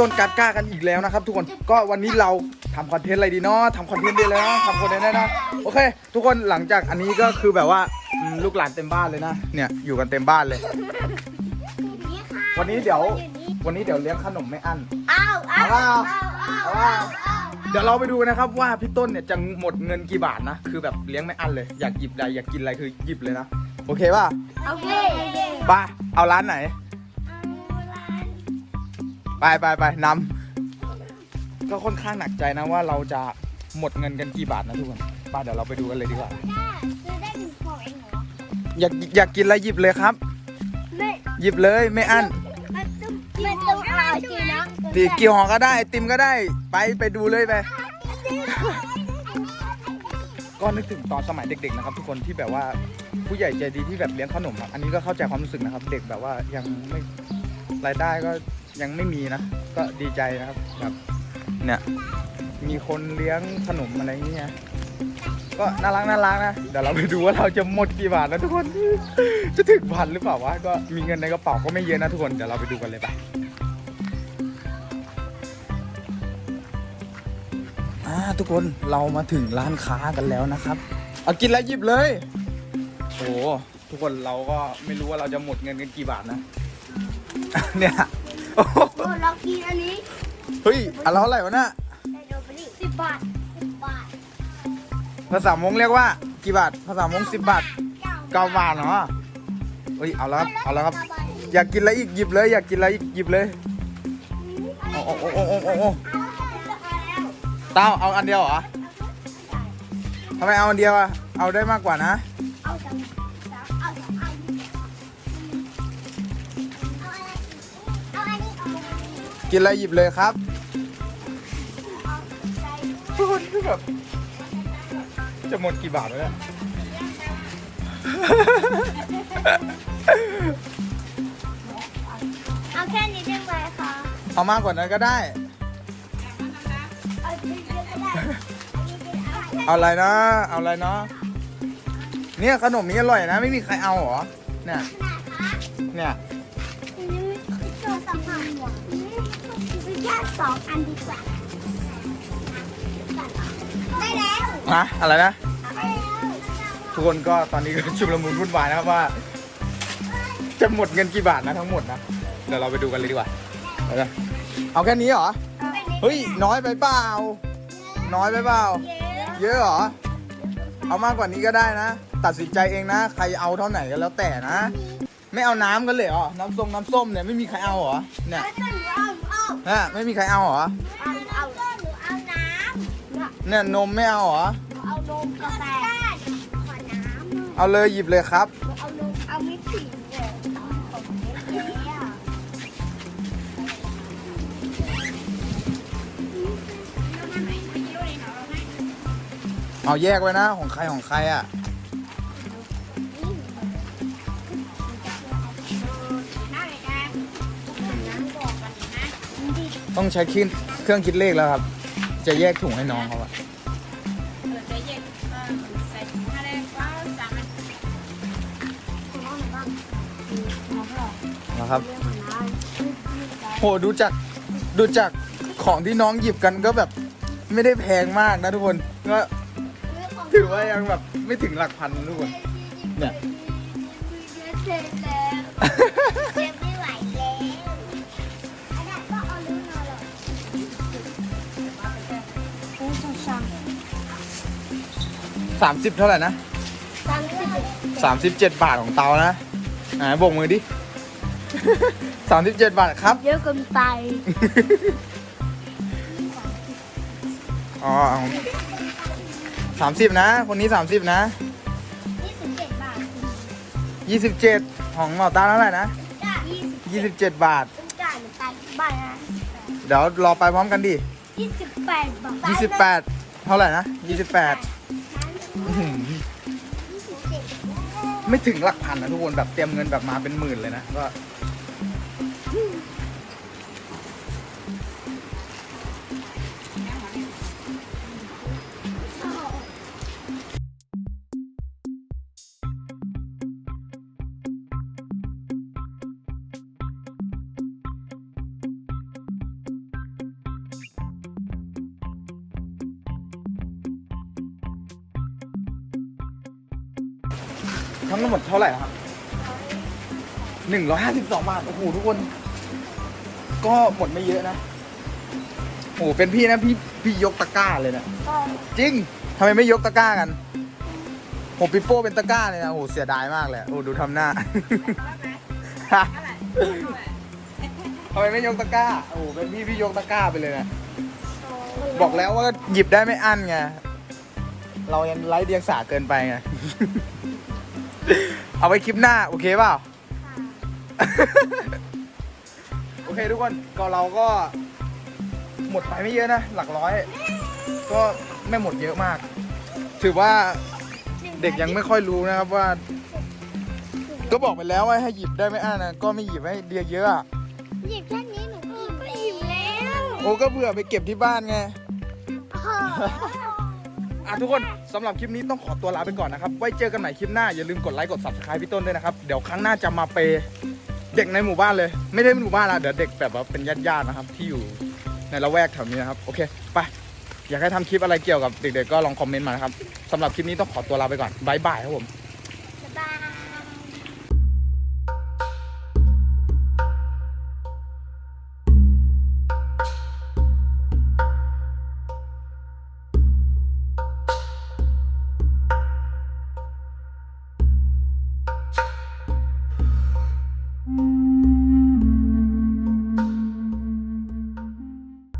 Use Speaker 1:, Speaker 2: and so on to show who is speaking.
Speaker 1: ต้นกัดกล้ากันอีกแล้วนะครับ ทุกคนก็วันนี้เราทำคอนเทนต์อะไรดีเนาะทำคอนเทนต์ได้แล้วทำคอนเทนต์ได้นะโอเค ทุกคนหลังจากอันนี้ก็คือแบบว่าอืมลูกหลานเต็มบ้านเลยนะเนี่ยอยู่กันเต็มบ้านเลย วันนี้เดี๋ยว วันนี้เดี๋ยวเลี้ยงขนมไม่อั้น
Speaker 2: อ้าวอ้าว
Speaker 1: เอา
Speaker 2: อ้าว
Speaker 1: เปล่าเดี๋ยวเราไปดูนะครับว่าพี่ต้นเนี่ยจะหมดเงินกี่บาทนะ คือแบบเลี้ยงไม่อั้นเลย อยากหยิบอะไรอยากกินอะไรคือหยิบเลยนะ โอเคป่ะ
Speaker 2: โอเค
Speaker 1: ไปเอาร้านไหน ไปไปไปนำก็ค่อนข้างหนักใจนะว่าเราจะหมดเงินกันกี่บาทนะทุกคนไปเดี๋ยวเราไปดูกันเลยดีกว่า
Speaker 2: ซื้อได้หนึ่งพอเองเหรอ
Speaker 1: อยากอยากกินอะไรหยิบเลยครับ
Speaker 2: ไม่
Speaker 1: หยิบเลยไม่อั้น
Speaker 2: มันต้องมันต้องเอาจริงนะ
Speaker 1: ตีกี่ห่อก็ได้ไอติมก็ได้ไปไปดูเลยไป ก็นึกถึงตอนสมัยเด็ก ๆ นะครับ ทุกคนที่แบบว่าผู้ใหญ่ใจดีที่แบบเลี้ยงขนมอะอันนี้ก็เข้าใจความรู้สึกนะครับ เด็กแบบว่ายังไม่รายได้ก็ ยังไม่มีนะ ก็ดีใจนะครับแบบเนี่ยมีคนเลี้ยงขนมอะไรอย่างเงี้ยก็น่ารักน่ารักนะเดี๋ยวเราไปดูว่าเราจะหมดกี่บาทนะทุกคน จะถึงพันหรือเปล่าวะก็มีเงินในกระเป๋าก็ไม่เยอะนะทุกคนเดี๋ยวเราไปดูกันเลยไปอ่าทุกคนเรามาถึงร้านค้ากันแล้วนะครับเอากินแล้วหยิบเลยโอ้โหทุกคนเราก็ไม่รู้ว่าเราจะหมดเงินกันกี่บาทนะเนี่ย โอ้โห
Speaker 2: โอ้เรากินอันนี้
Speaker 1: เฮ้ยอะไรเท่าไหร่วะน่ะ
Speaker 2: ได้โดนไปดิสิบบาทสิบบาท
Speaker 1: ภาษามงเรียกว่ากี่บาทภาษามงสิบบาทเก้าบาทเหรอเฮ้ยเอาแล้วครับเอาแล้วครับ อยากกินอะไรอีกหยิบเลย อยากกินอะไรอีกหยิบเลยโอ้โอ้โอ้โอ้โอ้โอ้โอ้เต้าเอาอันเดียวเหรอทำไมเอาอันเดียวอะเอาได้มากกว่านะ กินอะไรหยิบเลยครับ
Speaker 2: เอาใจ
Speaker 1: ทุกคนคือแบบจะหมดกี่บาทวะเนี่ย
Speaker 2: เอาแค่นี้ได้ไหมคะ
Speaker 1: เอามากกว่านั้นก็ได้
Speaker 2: เอาเยอะๆก็ได้อันนี้เป็นอะไร
Speaker 1: เอาอะไรนะ เอาอะไรเนาะ เนี่ยขนมนี้อร่อยนะ ไม่มีใครเอาเหรอ เนี่ยเนี่ย
Speaker 2: อัน ซื้อแค่สองอันดีกว่าได้แล้ว
Speaker 1: ฮะอะไรนะ
Speaker 2: ได้แล้ว
Speaker 1: ทุกคนก็ตอนนี้ก็ชุลมุนวุ่นวายนะครับว่า จะหมดเงินกี่บาทนะทั้งหมดนะ เดี๋ยวเราไปดูกันเลยดีกว่าเอาเลยเอาแค่นี้เหรอ เฮ้ย น้อยไปเปล่า น้อยไปเปล่า เยอะเหรอ เอามากกว่านี้ก็ได้นะ ตัดสินใจเองนะ ใครเอาเท่าไหร่ก็แล้วแต่นะ ไม่เอาน้ำกันเลยเหรอ น้ำส้มน้ำส้มเนี่ยไม่มีใครเอาเหรอ เนี่ย
Speaker 2: เอาเอา
Speaker 1: ฮะไม่มีใครเอาเหรอ
Speaker 2: เอาเอาหนูเอาน้ำ
Speaker 1: เนี่ยนมไม่เอาเหรอ
Speaker 2: เอานมกาแฟขอน้ำ
Speaker 1: เอาเลยหยิบเลยครับ
Speaker 2: เอานมเอาไม่ผิดเลยของเจ๊อะ
Speaker 1: เอาแยกไว้นะของใครของใครอะ ต้องใช้คิดเครื่องคิดเลขแล้วครับ จะแยกถุงให้น้องเขาอะนะครับโหดูจากดูจากของที่น้องหยิบกันก็แบบไม่ได้แพงมากนะทุกคนก็ถือว่ายังแบบไม่ถึงหลักพันทุกคนเนี่ย
Speaker 2: 30 เท่า
Speaker 1: ไหร่นะ ตามที่37 บาทของเตานะไหนโบกมือดิ 37 บาทครับ
Speaker 2: เยอะเกินไป
Speaker 1: อ๋อสามสิบนะ คนนี้ 30 นะ
Speaker 2: 27 บาท
Speaker 1: 27 ของหมอตาเท่าไหร่นะ
Speaker 2: จ้ะ20 27 บา
Speaker 1: ท
Speaker 2: จ้ะหาท
Speaker 1: เดี๋ยวรอไปพร้อมกันดิ
Speaker 2: 28 บาท
Speaker 1: 28 เท่าไหร่นะ 28 ไม่ถึงหลักพันนะทุกคนแบบเตรียมเงินแบบมาเป็นหมื่นเลยนะก็ ทั้งหมดเท่าไหร่ครับหนึ่งร้อยห้าสิบสองบาท โอ้โหทุกคน ก็หมดไม่เยอะนะ โอ้โหเป็นพี่นะพี่พี่ยกตะกร้าเลยนะ
Speaker 2: ก็
Speaker 1: จริงทำไมไม่ยกตะกร้ากันโอ้ปิโป้เป็นตะกร้าเลยนะโอ้เสียดายมากเลยโอ้ดูทำหน้าทำไมไม่ยกตะกร้า โอ้เป็นพี่พี่ยกตะกร้าไปเลยนะ บอกแล้วว่าหยิบได้ไม่อั้นไง เรายังไร้เดียงสาเกินไปไง เอาไว้คลิปหน้า โอเคเปล่า โอเคทุกคนก็เราก็ หมดไปไม่เยอะนะ หลักร้อย ก็ไม่หมดเยอะมาก ถือว่าเด็กยังไม่ค่อยรู้นะครับว่า ก็บอกไปแล้วว่าให้หยิบได้ไม่อั้นนะ ก็ไม่หยิบให้เดียเยอะอะ
Speaker 2: หยิบแค่นี้หนูอิ่มแล้ว
Speaker 1: โอ้ก็เบื่อไปเก็บที่บ้านไง
Speaker 2: โอ้โห
Speaker 1: อะทุกคนสำหรับคลิปนี้ต้องขอตัวลาไปก่อนนะครับ ไว้เจอกันใหม่คลิปหน้า อย่าลืมกดไลค์กด subscribe พี่ต้นด้วยนะครับ เดี๋ยวครั้งหน้าจะมาเปย์เด็กในหมู่บ้านเลย ไม่ได้เป็นหมู่บ้านละเดี๋ยวเด็กแบบว่าเป็นญาติๆนะครับ ที่อยู่ในละแวกแถวนี้นะครับ โอเค ไป อยากให้ทำคลิปอะไรเกี่ยวกับเด็กๆก็ลองคอมเมนต์มานะครับสำหรับคลิปนี้ต้องขอตัวลาไปก่อนบายบายครับผม